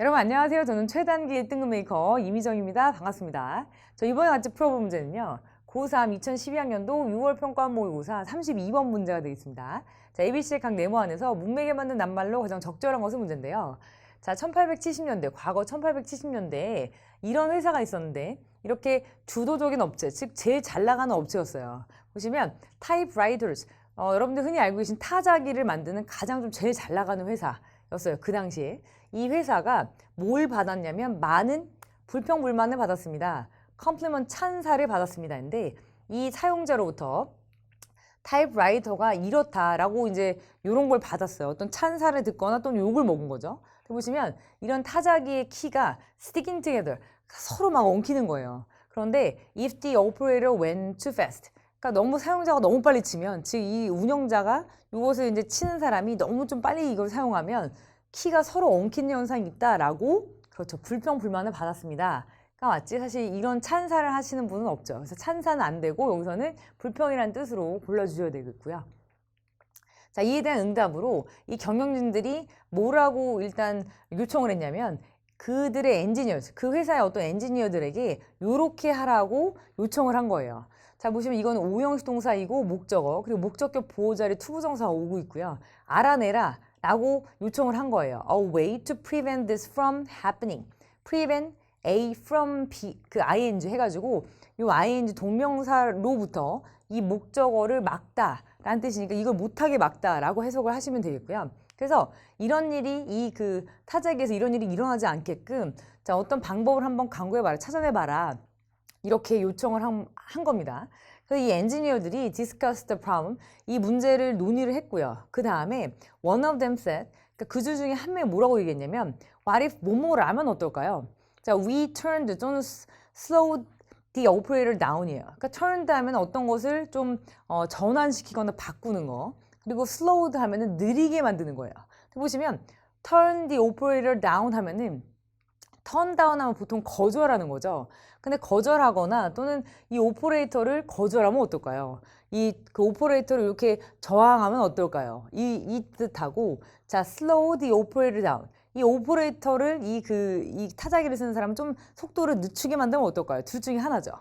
여러분 안녕하세요. 저는 최단기 1등급 메이커 이미정입니다. 반갑습니다. 저 이번에 같이 풀어볼 문제는요. 고3 2012학년도 6월 평가 모의고사 32번 문제가 되겠습니다. 자, ABC의 각 네모 안에서 문맥에 맞는 낱말로 가장 적절한 것은 문제인데요. 자, 1870년대, 과거 1870년대에 이런 회사가 있었는데 이렇게 주도적인 업체, 즉 제일 잘 나가는 업체였어요. 보시면 타입라이터스, 어, 여러분들 흔히 알고 계신 타자기를 만드는 가장 좀 제일 잘 나가는 회사 였어요. 그 당시에. 이 회사가 뭘 받았냐면 많은 불평불만을 받았습니다. 컴플리먼 찬사를 받았습니다. 근데 이 사용자로부터 타입라이터가 이렇다라고 이제 이런 걸 받았어요. 어떤 찬사를 듣거나 또는 욕을 먹은 거죠. 보시면 이런 타자기의 키가 sticking together 서로 막 엉키는 거예요. 그런데 if the operator went too fast 그러니까 너무 사용자가 너무 빨리 치면 즉 이 운영자가 이것을 이제 치는 사람이 너무 좀 빨리 이걸 사용하면 키가 서로 엉키는 현상이 있다라고 그렇죠 불평 불만을 받았습니다. 그러니까 맞지? 사실 이런 찬사를 하시는 분은 없죠. 그래서 찬사는 안 되고 여기서는 불평이라는 뜻으로 골라주셔야 되겠고요. 자, 이에 대한 응답으로 이 경영진들이 뭐라고 일단 요청을 했냐면 그들의 엔지니어, 그 회사의 어떤 엔지니어들에게 요렇게 하라고 요청을 한 거예요. 자, 보시면 이건 오형식 동사이고 목적어, 그리고 목적격 보호자리 투부정사가 오고 있고요. 알아내라 라고 요청을 한 거예요. A way to prevent this from happening. prevent A from B, 그 ing 해가지고 이 ing 동명사로부터 이 목적어를 막다 라는 뜻이니까 이걸 못하게 막다 라고 해석을 하시면 되겠고요. 그래서 이런 일이 이 그 타자기에서 이런 일이 일어나지 않게끔 자 어떤 방법을 한번 강구해봐라 찾아내봐라 이렇게 요청을 한, 한 겁니다. 그래서 이 엔지니어들이 discuss the problem 이 문제를 논의를 했고요. 그 다음에 one of them said 그러니까 그주 중에 한 명이 뭐라고 얘기했냐면 what if 뭐뭐를 하면 어떨까요? 자, we turned 또는 slowed the operator down이에요. 그러니까 turned 하면 어떤 것을 좀 어, 전환시키거나 바꾸는 거. 그리고 slowed 하면은 느리게 만드는 거예요. 보시면 turn the operator down 하면은 down 하면 보통 거절하는 거죠. 근데 거절하거나 또는 이 오퍼레이터를 거절하면 어떨까요? 이 그 오퍼레이터를 이렇게 저항하면 어떨까요? 이, 이 뜻하고 자, slow the operator down. 이 오퍼레이터를 이 그 이 타자기를 쓰는 사람은 좀 속도를 늦추게 만들면 어떨까요? 둘 중에 하나죠.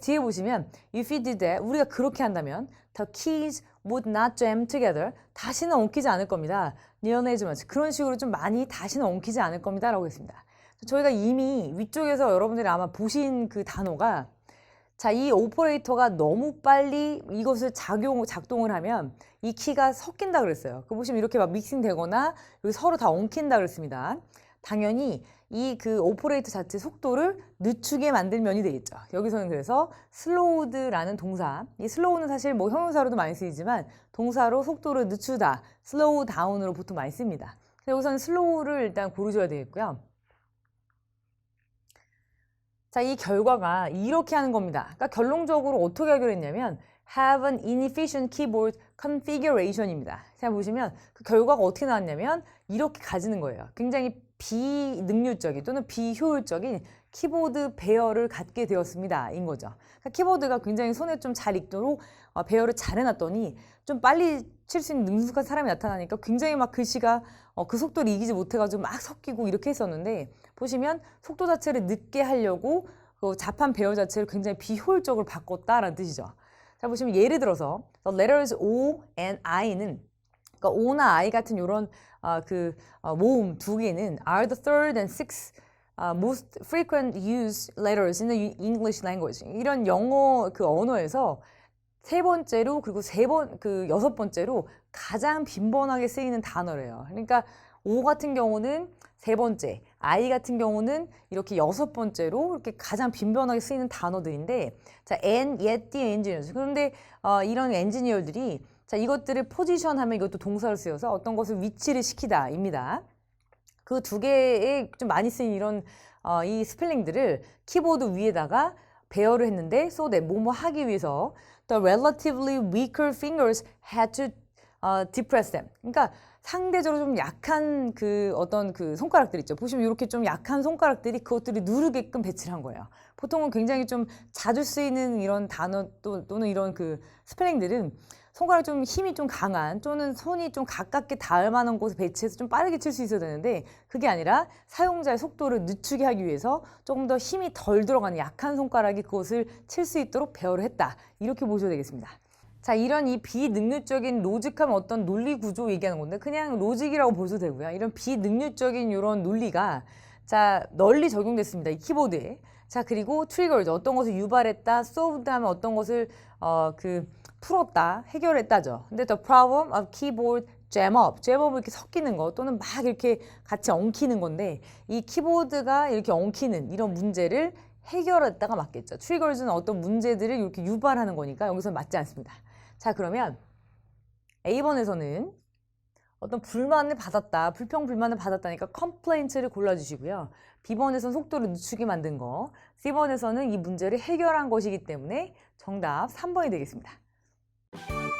뒤에 보시면 if we did that 우리가 그렇게 한다면 the keys would not jam together 다시는 엉키지 않을 겁니다. near as much 그런 식으로 좀 많이 다시는 엉키지 않을 겁니다라고 했습니다. 저희가 이미 위쪽에서 여러분들이 아마 보신 그 단어가 자, 이 오퍼레이터가 너무 빨리 이것을 작용, 작동을 하면 이 키가 섞인다 그랬어요. 그 보시면 이렇게 막 믹싱 되거나 여기 서로 다 엉킨다 그랬습니다. 당연히 이 그 오퍼레이터 자체 속도를 늦추게 만들 면이 되겠죠. 여기서는 그래서 슬로우드라는 동사. 이 슬로우는 사실 뭐 형용사로도 많이 쓰이지만 동사로 속도를 늦추다, 슬로우 다운으로 보통 많이 씁니다. 여기서는 슬로우를 일단 고르셔야 되겠고요. 자, 이 결과가 이렇게 하는 겁니다. 그러니까 결론적으로 어떻게 하기로 했냐면 have an inefficient keyboard configuration입니다. 자, 보시면 그 결과가 어떻게 나왔냐면 이렇게 가지는 거예요. 굉장히 비능률적인 또는 비효율적인 키보드 배열을 갖게 되었습니다. 인 거죠. 그러니까 키보드가 굉장히 손에 좀 잘 익도록 어, 배열을 잘 해놨더니 좀 빨리 칠 수 있는 능숙한 사람이 나타나니까 굉장히 막 글씨가 어, 그 속도를 이기지 못해가지고 막 섞이고 이렇게 했었는데 보시면 속도 자체를 늦게 하려고 그 자판 배열 자체를 굉장히 비효율적으로 바꿨다라는 뜻이죠. 자 보시면 예를 들어서 the letters O and I는 그러니까 O나 I 같은 이런 어, 그 어, 모음 두 개는 are the third and sixth uh, most frequent used letters in the English language. 이런 영어 그 언어에서 세 번째로 그리고 세 번 그 여섯 번째로 가장 빈번하게 쓰이는 단어래요. 그러니까 O 같은 경우는 세 번째, I 같은 경우는 이렇게 여섯 번째로 이렇게 가장 빈번하게 쓰이는 단어들인데 자, and yet the engineers. 그런데 어, 이런 엔지니어들이 자, 이것들을 포지션 하면 이것도 동사를 쓰여서 어떤 것을 위치를 시키다입니다. 그 두 개의 좀 많이 쓰인 이런 어, 이 스펠링들을 키보드 위에다가 배열을 했는데 so that 뭐뭐 하기 위해서 the relatively weaker fingers had to 어, depress them. 그러니까 상대적으로 좀 약한 그 어떤 그 손가락들 있죠. 보시면 이렇게 좀 약한 손가락들이 그것들이 누르게끔 배치를 한 거예요. 보통은 굉장히 좀 자주 쓰이는 이런 단어 또, 또는 이런 그 스펠링들은 손가락 좀 힘이 좀 강한 또는 손이 좀 가깝게 닿을 만한 곳에 배치해서 좀 빠르게 칠 수 있어야 되는데 그게 아니라 사용자의 속도를 늦추게 하기 위해서 조금 더 힘이 덜 들어가는 약한 손가락이 그것을 칠 수 있도록 배열을 했다. 이렇게 보셔야 되겠습니다. 자, 이런 이 비능률적인 로직한 어떤 논리 구조 얘기하는 건데 그냥 로직이라고 보셔도 되고요. 이런 비능률적인 이런 논리가 자, 널리 적용됐습니다. 이 키보드에. 자, 그리고 트리거죠. 어떤 것을 유발했다, solved 하면 어떤 것을 어, 그 풀었다, 해결했다죠. 근데 the problem of keyboard jam up, jam up 이렇게 섞이는 거 또는 막 이렇게 같이 엉키는 건데 이 키보드가 이렇게 엉키는 이런 문제를 해결했다가 맞겠죠. 트리거즈는 어떤 문제들을 이렇게 유발하는 거니까 여기서 맞지 않습니다. 자, 그러면 A번에서는 어떤 불만을 받았다, 불평 불만을 받았다니까 컴플레인트를 골라주시고요. B번에서는 속도를 늦추게 만든 거, C번에서는 이 문제를 해결한 것이기 때문에 정답 3번이 되겠습니다. Música